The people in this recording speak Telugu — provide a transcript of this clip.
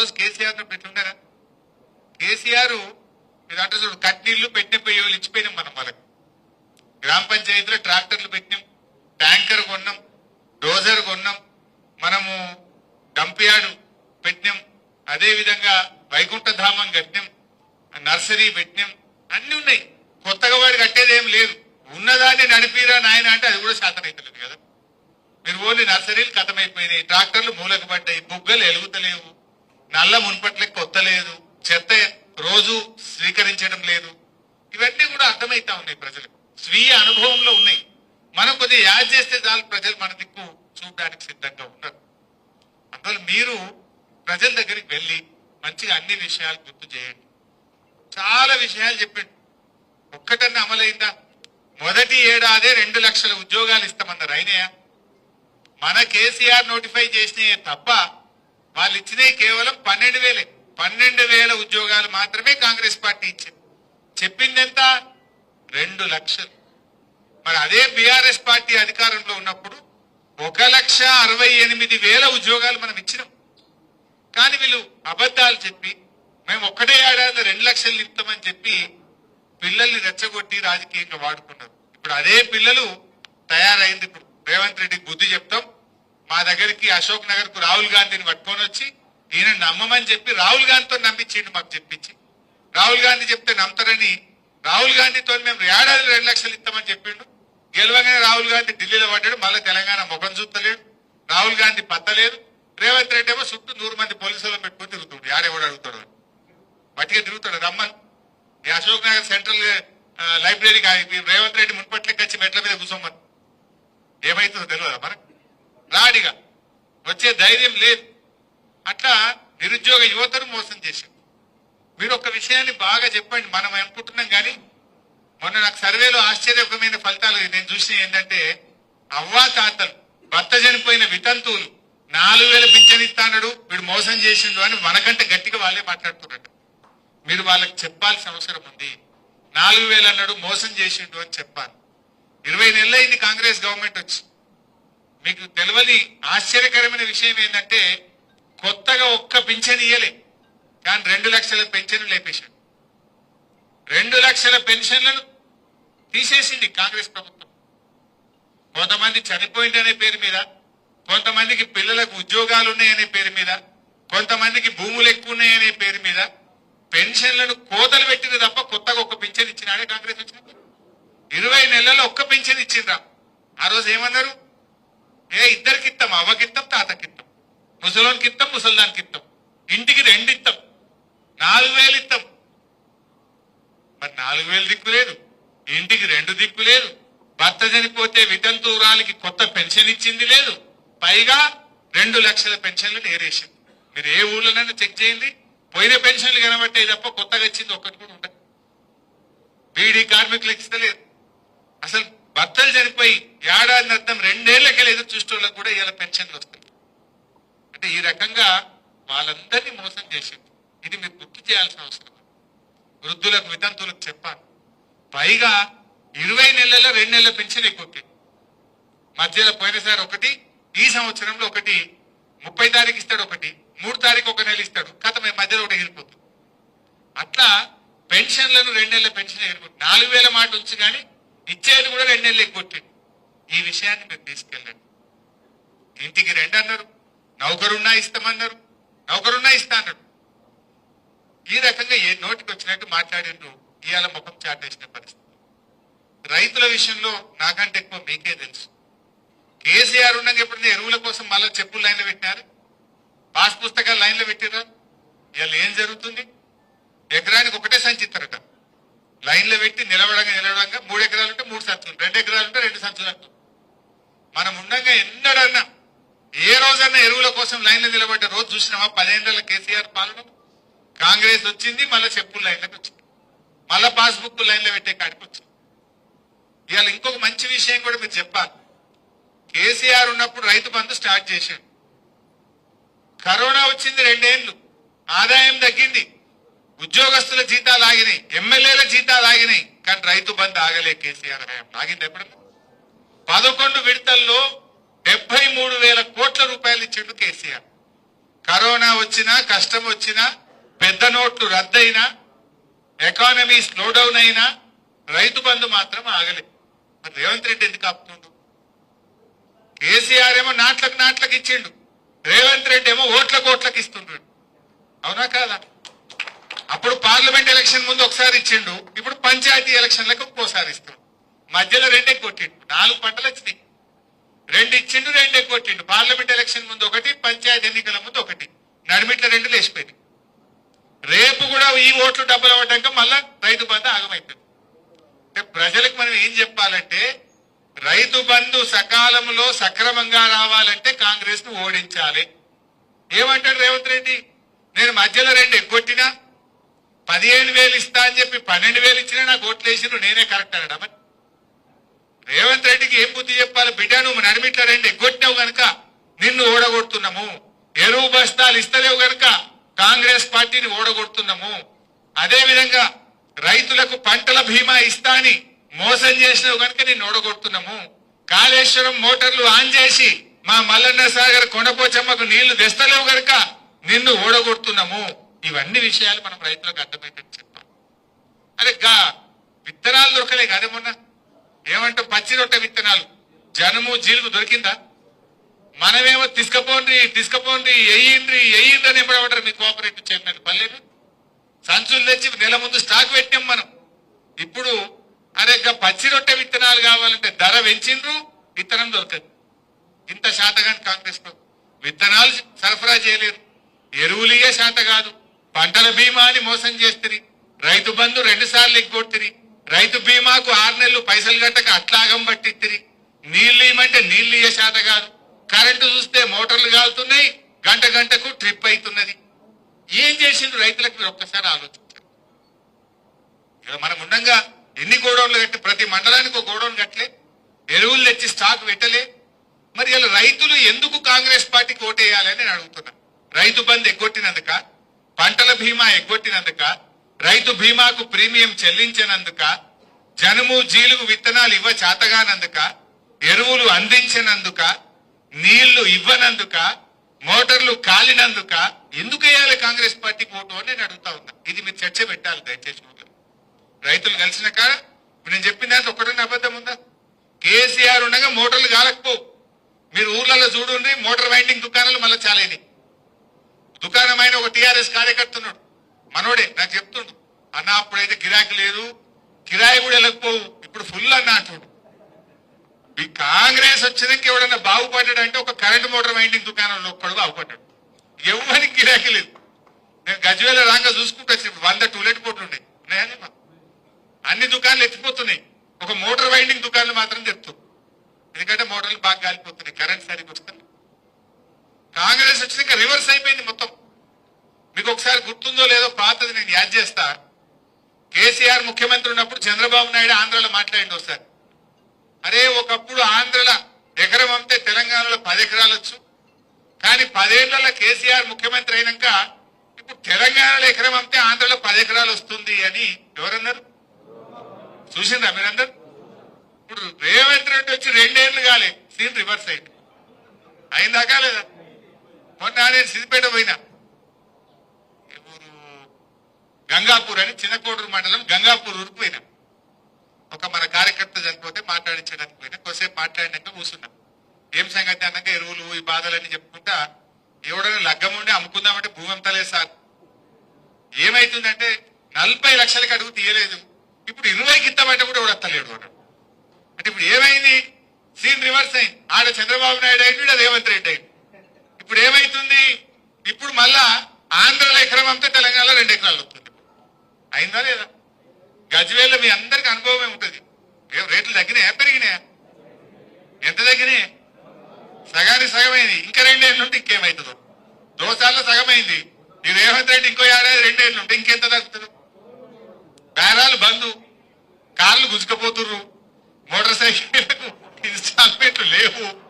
రోజు కేసీఆర్ పెట్టుండరా కేసీఆర్ మీరు అంటే చూడు కట్నీళ్ళు పెట్టిన పోయి ఇచ్చిపోయినాం మనం వాళ్ళకి. గ్రామ పంచాయతీలో ట్రాక్టర్లు పెట్టినాం ట్యాంకర్ కొన్నాం డోజర్ కొన్నాం మనము డంప్ యార్డ్ పెట్టినాం అదే విధంగా వైకుంఠ ధామం కట్టినాం నర్సరీ పెట్టినాం అన్ని ఉన్నాయి. కొత్తగా వాడు కట్టేది ఏం లేదు. ఉన్నదాన్ని నడిపిరా నాయన అంటే అది కూడా శాతం అవుతలేదు కదా. మీరు ఓన్లీ నర్సరీలు కథమైపోయినాయి ట్రాక్టర్లు మూలకు పడ్డాయి బుగ్గలు ఎలుగుతలేవు. నల్ల మున్పట్లే కొత్త లేదు చెత్త రోజు స్వీకరించడం లేదు. ఇవన్నీ కూడా అర్థమైతా ఉన్నాయి ప్రజలకు. స్వీయ అనుభవంలో ఉన్నాయి. మనం కొద్దిగా యాడ్ చేస్తే చాలు ప్రజలు మన దిక్కు చూడడానికి సిద్ధంగా ఉన్నారు. అందువల్ల మీరు ప్రజల దగ్గరికి వెళ్ళి మంచిగా అన్ని విషయాలు గుర్తు చేయండి. చాలా విషయాలు చెప్పిండు. ఒక్కటన్నా అమలైందా? మొదటి ఏడాదే రెండు లక్షల ఉద్యోగాలు ఇస్తామన్నారు అయినయా? మన కేసీఆర్ నోటిఫై చేసినయే తప్ప వాళ్ళు ఇచ్చినవి కేవలం పన్నెండు వేలే. పన్నెండు వేల ఉద్యోగాలు మాత్రమే కాంగ్రెస్ పార్టీ ఇచ్చింది. చెప్పింది ఎంత రెండు లక్షలు. మరి అదే బీఆర్ఎస్ పార్టీ అధికారంలో ఉన్నప్పుడు ఒక లక్ష అరవై ఎనిమిది వేల ఉద్యోగాలు మనం ఇచ్చినాం. కానీ వీళ్ళు అబద్ధాలు చెప్పి మేము ఒక్కటే ఏడాది రెండు లక్షలు నింపుతామని చెప్పి పిల్లల్ని రెచ్చగొట్టి రాజకీయంగా వాడుకున్నారు. ఇప్పుడు అదే పిల్లలు తయారైంది. ఇప్పుడు రేవంత్ రెడ్డికి బుద్ధి చెప్తాం. మా దగ్గరికి అశోక్ నగర్కు రాహుల్ గాంధీని పట్టుకొని వచ్చి ఈయన నమ్మమని చెప్పి రాహుల్ గాంధీతో నమ్మించిండు మాకు చెప్పించి. రాహుల్ గాంధీ చెప్తే నమ్ముతారని రాహుల్ గాంధీతో మేము ఏడాది రెండు లక్షలు ఇస్తామని చెప్పిండు. గెలవగానే రాహుల్ గాంధీ ఢిల్లీలో పడ్డాడు మళ్ళీ తెలంగాణ ముఖం చూస్తలేడు. రాహుల్ గాంధీ పత్తలేదు రేవంత్ రెడ్డి ఏమో చుట్టూ నూరు మంది పోలీసులను పెట్టుకుని తిరుగుతుండు యాడెవడు అడుగుతాడు. మట్టిగా తిరుగుతాడు రమ్మని. ఈ అశోక్ నగర్ సెంట్రల్ లైబ్రరీ లైబ్రరీకి రేవంత్ రెడ్డి మున్పట్లకి వచ్చి మెట్ల మీద కూర్చోమని. ఏమైతుందో తెలియదా మనకు? రాడిగా వచ్చే ధైర్యం లేదు. అట్లా నిరుద్యోగ యువతను మోసం చేశారు మీరు ఒక విషయాన్ని బాగా చెప్పండి మనం అనుకుంటున్నాం కానీ మొన్న నాకు సర్వేలో ఆశ్చర్యకరమైన ఫలితాలు నేను చూసిన ఏంటంటే అవ్వా తాతలు భర్త చనిపోయిన వితంతువులు నాలుగు వేల పింఛన్ ఇస్తానడు వీడు మోసం చేసిండు అని మనకంటే గట్టిగా వాళ్ళే మాట్లాడుతున్నట్టు మీరు వాళ్ళకి చెప్పాల్సిన అవసరం ఉంది. నాలుగు వేలు అన్నాడు మోసం చేసిండు అని చెప్పాలి. ఇరవై నెలలైంది కాంగ్రెస్ గవర్నమెంట్ వచ్చి. మీకు తెలియని ఆశ్చర్యకరమైన విషయం ఏంటంటే కొత్తగా ఒక్క పింఛన్ ఇయ్యలే. కానీ రెండు లక్షల పెన్షన్ లేపేశాడు రెండు లక్షల పెన్షన్లను తీసేసింది కాంగ్రెస్ ప్రభుత్వం. కొంతమంది చనిపోయిందనే పేరు మీద కొంతమందికి పిల్లలకు ఉద్యోగాలు ఉన్నాయనే పేరు మీద కొంతమందికి భూములు ఎక్కువ ఉన్నాయనే పేరు మీద పెన్షన్లను కోతలు పెట్టింది తప్ప కొత్తగా ఒక్క పింఛన్ ఇచ్చినాడే కాంగ్రెస్ వచ్చినప్పుడు. ఇరవై నెలల్లో ఒక్క పింఛన్ ఇచ్చిండ్రా. ఆ రోజు ఏమన్నారు? ఏ ఇద్దరికి అవ్వకిత్తం తాతకి ఇత్తం ముసలోనికి ఇత్తం ముసల్దానికి ఇత్తం ఇంటికి రెండు ఇత్తం నాలుగు వేలు ఇత్తం మరి నాలుగు వేలు దిక్కు లేదు. ఇంటికి రెండు దిక్కు లేదు. భర్త చనిపోతే వితంతువురాలికి కొత్త పెన్షన్ ఇచ్చింది లేదు. పైగా రెండు లక్షల పెన్షన్లు నేరేసింది. మీరు ఏ ఊళ్ళోనైనా చెక్ చేయండి. పోయిన పెన్షన్లు కనబట్టే తప్ప కొత్తగా ఇచ్చింది ఒక్కటి కూడా ఉండదు. బీడీ కార్మికులు ఇస్తలేదు. అసలు భర్తలు చనిపోయి ఏడాది అర్థం రెండేళ్ళకెళ్ళి ఎదురు చూసేవాళ్ళకి కూడా ఇలా పెన్షన్లు వస్తాయి. అంటే ఈ రకంగా వాళ్ళందరినీ మోసం చేసింది. ఇది మీరు గుర్తు చేయాల్సిన అవసరం. వృద్ధులకు వితంతులకు చెప్పాలి. పైగా ఇరవై నెలల్లో రెండు నెలల పెన్షన్ ఎక్కువ మధ్యలో పోయినసారి ఒకటి ఈ సంవత్సరంలో ఒకటి ముప్పై తారీఖు ఇస్తాడు ఒకటి మూడు తారీఖు ఒక నెల ఇస్తాడు. కథ మధ్యలో ఒకటి ఎగిరిపోతుంది అట్లా పెన్షన్లను రెండు నెలల పెన్షన్ ఎగిరిపోతుంది నాలుగు వేల మాట ఉంచి కానీ ఇచ్చేది కూడా రెండు నెలలు ఎగ్గొట్టింది ఈ విషయాన్ని మీరు తీసుకెళ్ళండి. ఇంటికి రెండు అన్నారు నౌకరున్నా ఇస్తామన్నారు. నౌకరున్నా ఇస్తా అన్నారు ఈ రకంగా ఏ నోటికి వచ్చినట్టు మాట్లాడిండ్రు. ఇవాళ ముఖం చాటేసిన పరిస్థితి. రైతుల విషయంలో నాకంటే ఎక్కువ మీకే తెలుసు. కేసీఆర్ ఉండగా ఎప్పుడైనా ఎరువుల కోసం మళ్ళీ చెప్పులు లైన్లో పెట్టినారు? పాస్ పుస్తకాలు లైన్లో పెట్టినారు ఇవాళ ఏం జరుగుతుంది? ఎకరానికి ఒకటే సంచి ఇస్తారట లైన్లో పెట్టి నిలవడంగా నిలవడంగా మూడు ఎకరాలు ఉంటే మూడు సంచులు రెండు ఎకరాలు ఉంటే రెండు సంచులు అంటారు. మనం ఉండగా ఎన్నడన్నా ఏ రోజన్నా ఎరువుల కోసం లైన్లో నిలబడ్డ రోజు చూసినామా పదేళ్ళ కేసీఆర్ పాలన? కాంగ్రెస్ వచ్చింది మళ్ళీ చెప్పులు లైన్లకు వచ్చింది మళ్ళా పాస్బుక్ లైన్లో పెట్టే కాడికి వచ్చింది. ఇవాళ ఇంకొక మంచి విషయం కూడా మీరు చెప్పాలి. కేసీఆర్ ఉన్నప్పుడు రైతు బంధు స్టార్ట్ చేశాడు. కరోనా వచ్చింది రెండేళ్ళు ఆదాయం తగ్గింది. ఉద్యోగస్తుల జీతాలు ఆగినాయి. ఎమ్మెల్యేల జీతాలు ఆగినాయి. కానీ రైతు బంధు ఆగలే కేసీఆర్ ఆగింది ఎప్పుడన్నా? పదకొండు విడతల్లో డెబ్బై మూడు వేల కోట్ల రూపాయలు ఇచ్చిండు కేసీఆర్. కరోనా వచ్చినా కష్టం వచ్చినా పెద్ద నోట్లు రద్దయినా ఎకానమీ స్లో డౌన్ అయినా రైతు బంధు మాత్రం ఆగలేదు మరి రేవంత్ రెడ్డి ఎందుకు ఆపుతుండు? కేసీఆర్ ఏమో నాట్లకు నాట్లకు ఇచ్చిండు. రేవంత్ రెడ్డి ఏమో ఓట్లకు ఓట్లకు ఇస్తుండ్రు అవునా కాదా? అప్పుడు పార్లమెంట్ ఎలక్షన్ ముందు ఒకసారి ఇచ్చిండు. ఇప్పుడు పంచాయతీ ఎలక్షన్లకు ఇంకోసారి ఇస్తుండు. మధ్యలో రెండే కొట్టిండు. నాలుగు పంటలు వచ్చినాయి. రెండు ఇచ్చిండు రెండే కొట్టిండు. పార్లమెంట్ ఎలక్షన్ ముందు ఒకటి పంచాయతీ ఎన్నికల ముందు ఒకటి. నడిమిట్ల రెండు లేచిపోయింది రేపు కూడా ఈ ఓట్లు డబ్బులు అవ్వటాక మళ్ళా రైతు బంధు ఆగమైపోయింది అంటే ప్రజలకు మనం ఏం చెప్పాలంటే రైతు బంధు సకాలంలో సక్రమంగా రావాలంటే కాంగ్రెస్ను ఓడించాలి. ఏమంటాడు రేవంత్ రెడ్డి? నేను మధ్యలో రెండు ఎగ్గొట్టినా పదిహేను వేలు ఇస్తా అని చెప్పి పన్నెండు వేలు ఇచ్చినా నాకు ఓట్లు వేసిరు నేనే కరెక్ట్ అన్నాడు రేవంత్ రెడ్డికి ఏం బుద్ధి చెప్పాలి? బిడ్డ నువ్వు నడిమిట్ల రెండు. ఎగ్గొట్టినావు గనక నిన్ను ఓడగొడుతున్నాము. ఎరువు బస్తాలు ఇస్తలేవు గనక కాంగ్రెస్ పార్టీని ఓడగొడుతున్నాము. అదే విధంగా రైతులకు పంటల బీమా ఇస్తా అని మోసం చేసినవు గనుక నిన్ను ఓడగొడుతున్నాము. కాళేశ్వరం మోటార్లు ఆన్ చేసి మా మల్లన్న సాగర్ కొండపోచమ్మకు నీళ్ళు తెస్తలేవు గనక నిన్ను ఓడగొడుతున్నాము. ఇవన్నీ విషయాలు మనం రైతులకు అర్థమయ్యేటట్టు చెప్పాం అరే గా విత్తనాలు దొరకలే కాదే మొన్న? ఏమంటే పచ్చి రొట్టె విత్తనాలు. జనము జీలుగు దొరికిందా? మనమేమో తీసుకపోండి తీసుకపోండి ఎయ్యిండ్రి ఎయ్యిండ్రి అని ఎప్పుడమంటారు మీ కోఆపరేటివ్ చైర్మన్ పల్లెలు సంచులు తెచ్చి నెల ముందు స్టాక్ పెట్టాం మనం. ఇప్పుడు అరే పచ్చి రొట్టె విత్తనాలు కావాలంటే ధర పెంచిండ్రు విత్తనం దొరకదు. ఇంత శాతగాని కాంగ్రెస్లో విత్తనాలు సరఫరా చేయలేరు. ఎరువులియే శాత కాదు. పంటల బీమా అని మోసం చేస్తుంది రైతు బంధు రెండు సార్లు ఎగ్గొట్టిరి. రైతు బీమాకు ఆరు నెలలు పైసలు కట్టక అట్లాగం పట్టిత్తిరి. నీళ్ళు ఇవ్వమంటే నీళ్ళు ఇయ్య శాత కాదు. కరెంటు చూస్తే మోటార్లు కాలుతున్నాయి గంట గంటకు ట్రిప్ అవుతున్నది ఏం చేసిండ్రు రైతులకు మీరు ఒక్కసారి ఆలోచించారు ఇక మనం ఉండగా ఎన్ని గోడౌన్లు కట్టి ప్రతి మండలానికి ఒక గోడౌన్ కట్టలే ఎరువులు తెచ్చి స్టాక్ పెట్టలే. మరి ఇలా రైతులు ఎందుకు కాంగ్రెస్ పార్టీకి ఓటేయాలని నేను అడుగుతున్నా. రైతు బంద్ ఎగ్గొట్టినందుక పంటల బీమా ఎగ్గొట్టినందుక రైతు బీమాకు ప్రీమియం చెల్లించినందుక జనుము జీలుగు విత్తనాలు ఇవ్వ చేతగానందుక ఎరువులు అందించినందుక నీళ్ళు ఇవ్వనందుక మోటార్లు కాలినందుక ఎందుకు వేయాలి కాంగ్రెస్ పార్టీకి ఓటు అని నేను అడుగుతా ఉన్నా. ఇది మీరు చర్చ పెట్టాలి దయచేసి రైతులు కలిసిన ఇప్పుడు నేను చెప్పిన దాంట్లో ఒకటన్నా అబద్ధం ఉందా? కేసీఆర్ ఉండగా మోటార్లు కాలకపోవు మీరు ఊర్లలో చూడండి మోటార్ వైండింగ్ దుకాణాలు మళ్ళీ చాలేని. దుకాణమైన ఒక టీఆర్ఎస్ కార్యకర్తున్నాడు మనోడే నాకు చెప్తుండు. అన్న అప్పుడైతే గిరాకీ లేదు. కిరాయి కూడా వెళ్ళకపోవు. ఇప్పుడు ఫుల్ అన్న అంటుడు. ఈ కాంగ్రెస్ వచ్చినాక ఎవడన్నా బాగుపడ్డాడు అంటే ఒక కరెంట్ మోటార్ వైండింగ్ దుకాణంలో ఒక్కడు బాగుపడ్డాడు. ఎవరికి గిరాకీ లేదు. నేను గజ్వేల రాగా చూసుకుంటూ వచ్చినప్పుడు వంద టూలెట్ బోర్డులు ఉన్నాయి. అన్ని దుకాణాలు ఎత్తిపోతున్నాయి. ఒక మోటార్ వైండింగ్ దుకాణాలు మాత్రం తెత్తు. ఎందుకంటే మోటార్లు బాగా గాలిపోతున్నాయి. కరెంట్ సరిగ్గా వస్తుంది కాంగ్రెస్ వచ్చినాక రివర్స్ అయిపోయింది మొత్తం. మీకు ఒకసారి గుర్తుందో లేదో పాతది నేను యాద్ చేస్తా. కేసీఆర్ ముఖ్యమంత్రి ఉన్నప్పుడు చంద్రబాబు నాయుడు ఆంధ్రలో మాట్లాడింది ఒకసారి. అరే ఒకప్పుడు ఆంధ్రలో ఎకరం అమ్మితే తెలంగాణలో పది ఎకరాలు వచ్చు. కానీ పదేళ్ళలో కేసీఆర్ ముఖ్యమంత్రి అయినాక ఇప్పుడు తెలంగాణలో ఎకరం అమ్మితే ఆంధ్రలో పది ఎకరాలు వస్తుంది అని ఎవరన్నారు? చూసిందా మీరందరు? ఇప్పుడు రేవంత్ రెడ్డి వచ్చి రెండేళ్ళు కాలే సీన్ రివర్స్ అయింది. అయిందాకా లేదా మొన్న నేను సిద్దిపేట పోయినా ఏ ఊరు? గంగాపూర్ అని చిన్నకోడూరు మండలం గంగాపూర్ ఊరికి పోయినా. ఒక మన కార్యకర్త చనిపోతే మాట్లాడించడానికి పోయినా కొద్దిసేపు మాట్లాడినాక కూర్చున్నా ఏం సంగతి అన్నాక ఎరువులు ఈ బాధలన్నీ చెప్పుకుంటా ఎవడైనా లగ్గం ఉండి అమ్ముకుందామంటే భూమి అమ్ముతలేదు సార్. ఏమైతుందంటే నలభై లక్షలకి అడుగు తీయలేదు. ఇప్పుడు ఇరవైకి ఇస్తామంటే కూడా ఎవడు వస్తలేడు అన్నాడు అంటే ఇప్పుడు ఏమైంది? సీన్ రివర్స్ అయింది. ఆడ చంద్రబాబు నాయుడు అయింది రేవంత్ రెడ్డి అయింది ఇప్పుడు ఏమైతుంది? ఇప్పుడు మళ్ళా ఆంధ్రలో ఎకరం అమ్మితే తెలంగాణలో రెండు ఎకరాలు. అయిందా లేదా? గజ్వేల్లో మీ అందరికి అనుభవమే ఉంటుంది. రేట్లు తగ్గినాయా? పెరిగినాయా? ఎంత తగ్గినాయి? సగానికి సగమైంది. ఇంకా రెండేళ్ళు ఉంటే ఇంకేమవుతుందో దోసాల్లో సగమైంది. ఈ రేవంత్ రెడ్డి ఇంకో ఏడాది రెండేళ్ళు ఉంటే ఇంకెంత తగ్గుతుంది? బేరాలు బంధు కార్లు గుజుకపోతుర్రు మోటార్ సైకిళ్ళకు ఇన్స్టాల్మెంట్లు లేవు.